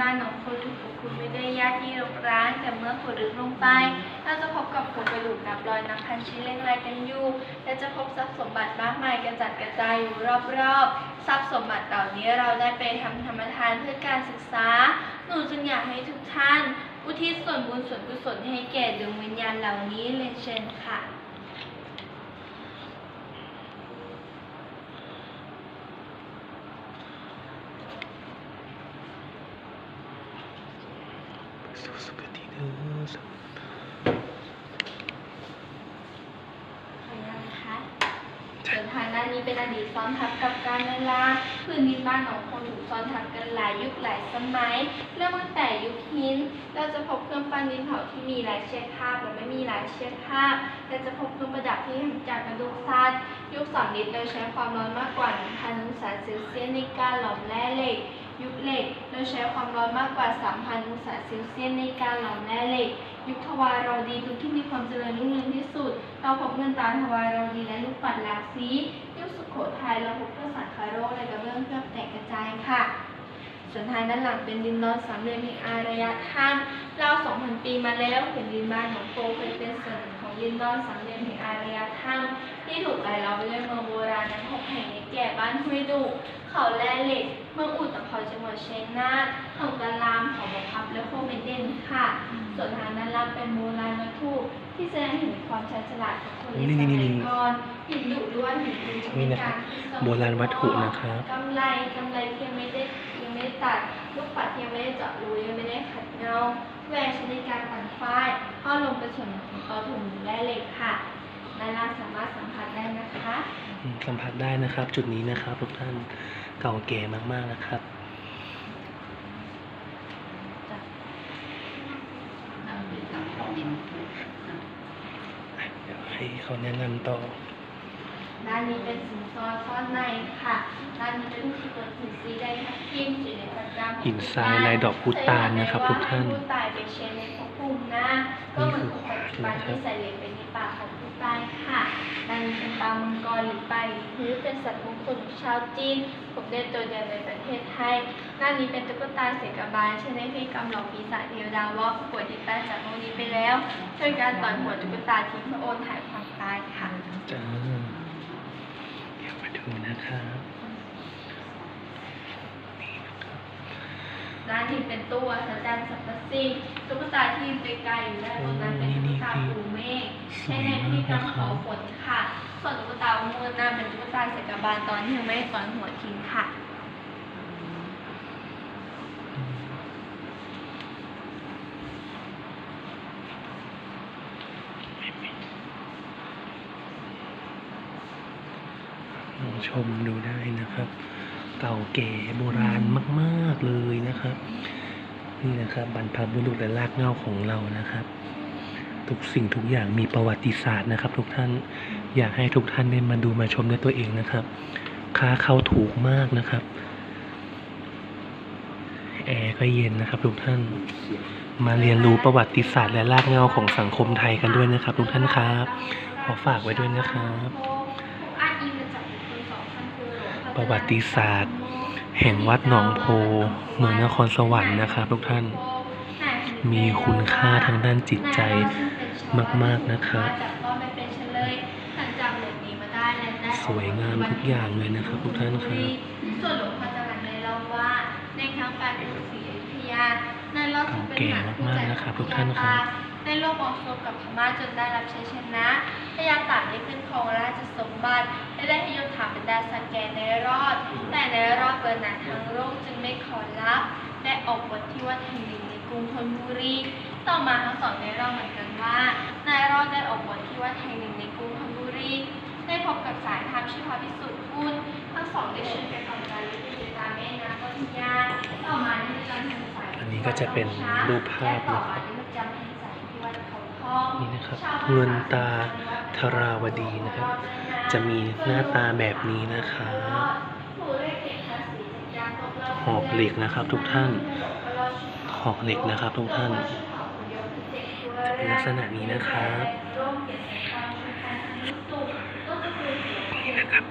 บ้านของคุณถูกปกคลุมไปด้วยหญ้าที่รกร้าง แต่เมื่อขุดลึกลงไปเราจะพบกับโครงกระดูกนับร้อยนับพันชิ้นเล่นรายกันอยู่และจะพบทรัพย์สมบัติมากมายกระจัดกระจายอยู่รอบๆทรัพย์สมบัติเหล่านี้เราได้ไปทำธรรมทานเพื่อการศึกษา หนูจึงอยากให้ทุกท่าน อุทิศส่วนบุญส่วนกุศลให้แก่ดวงวิญญาณเหล่านี้เลยนเชิญค่ะ ส่วนทางด้านนี้เป็นอดีตซ้อนทับกับการเวลาพื้นดินบ้านของคนถูกซ้อนทับกันหลายยุคหลายสมัย เริ่มตั้งแต่ยุคหิน เราจะพบเครื่องปั้นดินเผาที่มีลายเชือกคาบและไม่มีลายเชือกคาบและจะพบเครื่องประดับที่ทำจากกระดูกสัตว์ยุคสองลิตรโดยใช้ความร้อนมากกว่า1,000องศาเซลเซียสในการหลอมแร่เหล็ก ยุคเหล็ก โดยใช้ความร้อนมากกว่า 3,000 องศาเซลเซียสในการหลอมแร่เหล็ก ยุคทวารวดียุคที่มีความเจริญรุ่งเรืองที่สุด เราพบเงินตาทวารวดีและลูกปัดหลากสียุคสุโขทัยเราพบเครื่องสังคาโรคและกระเบื้องเครื่องแตกกระจายค่ะส่วนทางด้านหลังเป็นดินดอนสามเหลี่ยมแห่งอารยธรรมราว2,000 ปีมาแล้วแผ่นดินบ้านของโปเคยเป็นส่วน ยินดอนสังเหลี่ยแห่งอารยธรรมที่ถูกรายล้อมไปด้วยเมืองโบราณนั้นหกแห่งในแก่บ้านห้วยดุเขาแร่เหล็ก เมืองอุตภาจังหวัดเชียงนาทเขากะล แสดงถึงความชาญฉลาดของคนในสมัยก่อนหินดุหรือว่าหินปูนจะมีการที่สมัยโบราณวัตถุนะครับกำไรกำไรที่ยังไม่ได้ยังไม่ได้ตัดลูกปัดที่ยังไม่ได้เจาะรูยังไม่ได้ขัดเงาแหวนใช้ในการปั่นฝ้ายข้อลงเป็นส่วนหนึ่งของต่อถุงและเหล็กค่ะด้านล่างสามารถสัมผัสได้นะคะอืมสัมผัสได้นะครับ จุดนี้นะครับทุกท่านเก่าแก่มากๆนะครับ เดี๋ยว ให้เขาแนะนำต่อด้านนี้เป็นสินซอซ่อนในค่ะด้านนี้เป็นลูกชิ้นหินสีแดงทับทิมสีในประจำหินทรายลายดอกพุตานนะครับทุกท่าน ผู้ตายเป็นเชนใน ภูมิน้าก็เหมือนกับปัจจุบันที่ใส่เหรียญไปในปากของผู้ตายค่ะด้านเป็นปลามังกรหรือปลาหรือเป็นสัตว์มงคลของชาวจีน ผมได้ตัวเดียวในประเทศไทยด้านนี้เป็นตุ๊กตาเสกบาลใช้ในพิธีกรรมหลอกปีศาจเทวดาว่าป่วยที่ตายจากโลกนี้ไปแล้วช่วยการต่อยหัวตุ๊กตาทิ้งเพื่อโอนถ่ายความตายค่ะจ้าเดี๋ยวมาดูนะครับ ด้านนี้เป็นตู้อัศจรรย์สัพพสิ่งตุ๊กตาที่ยืนไกลๆอยู่ด้านบนนั้นเป็นตุ๊กตาปูเมฆใช้ในพิธีกรรมขอฝนค่ะ ส่วนตุ๊กตามูลนาเป็นตุ๊กตาเสกบาลตอนที่ยังไม่ได้ตอนหัวทิ้งค่ะลองชมดูได้นะครับ เก่าแก่โบราณมาก ๆเลยนะครับ นี่นะครับบรรพบุรุษและรากเหง้าของเรานะครับ ทุกสิ่งทุกอย่างมีประวัติศาสตร์นะครับ ทุกท่านอยากให้ทุกท่านได้มาดูมาชมด้วยตัวเองนะครับค่าเข้าถูกมากนะครับแอร์ก็เย็นนะครับทุกท่านมาเรียนรู้ประวัติศาสตร์และรากเหง้าของสังคมไทยกันด้วยนะครับ ทุกท่านครับขอฝากไว้ด้วยนะครับ ประวัติศาสตร์ แห่งวัดหนองโพ เมืองนครสวรรค์นะครับทุกท่าน มีคุณค่าทางด้านจิตใจมาก ๆนะครับสวยงามทุกอย่างเลยนะครับทุกท่านครับส่วนหลวงพ่อจรัญได้เล่าว่าในครั้งการกรุงศรีอยุธยาในรอบที่เป็นหนักเก่งมากๆนะครับทุกท่านครับในโลกออกรบกับพม่าจนได้รับชัยชนะ พญาตากได้ขึ้นครองราชสมบัติและได้ให้ยศถาบรรดาสักแก่ในรอด แต่ในรอดเปิดหนาทางโลกจึงไม่ขอรับและออกบทที่วัดแห่งหนึ่งในกรุงธนบุรี ต่อมาทั้งสองได้เล่าเหมือนกันว่านายรอดได้ออกบวชที่วัดแห่งหนึ่งในกรุงธนบุรี ได้พบกับสายธรรมชื่อพระพิสุทธิ์คุณทั้งสองได้ช่วยกันทำการลิขิตตามแม่น้ำวัทยาต่อมาได้จำพรรษาอันนี้ก็จะเป็นรูปภาพและต่อนะคมารับ นี่นะครับเงินตาธราวดีนะครับ จะมีหน้าตาแบบนี้นะครับหอกเหล็กนะครับทุกท่านหอกเหล็กนะครับทุกท่านเป็นลักษณะนี้นะครับนี่นะครับ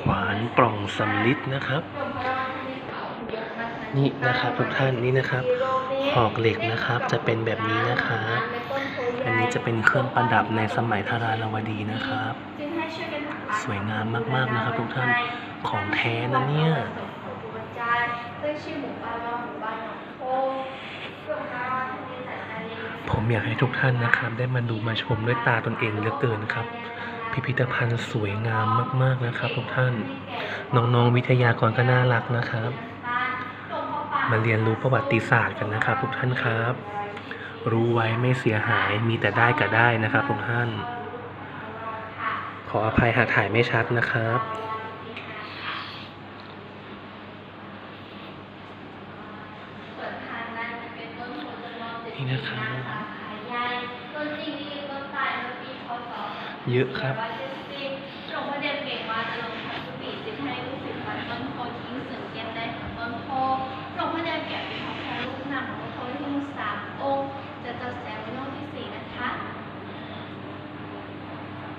ขวานปล่องสำลิดนะครับ นี่นะครับทุกท่านนี่นะครับหอกเหล็กนะครับจะเป็นแบบนี้นะครับ อันนี้จะเป็นเครื่องประดับในสมัยธารานวดีนะครับ สวยงามมากๆนะครับทุกท่าน ของแท้นะเนี่ยผมอยากให้ทุกท่านนะครับ ได้มาดูมาชมด้วยตาตนเองเหลือเกินครับ พิพิธภัณฑ์สวยงามมากๆนะครับ ทุกท่าน น้องๆวิทยากรก็น่ารักนะครับ มาเรียนรู้ประวัติศาสตร์กันนะครับ ทุกท่านครับ รู้ไว้ไม่เสียหายมีแต่ได้กับได้นะครับทุกท่าน ขออภัยหากถ่ายไม่ชัดนะครับ นี่นะครับเยอะครับ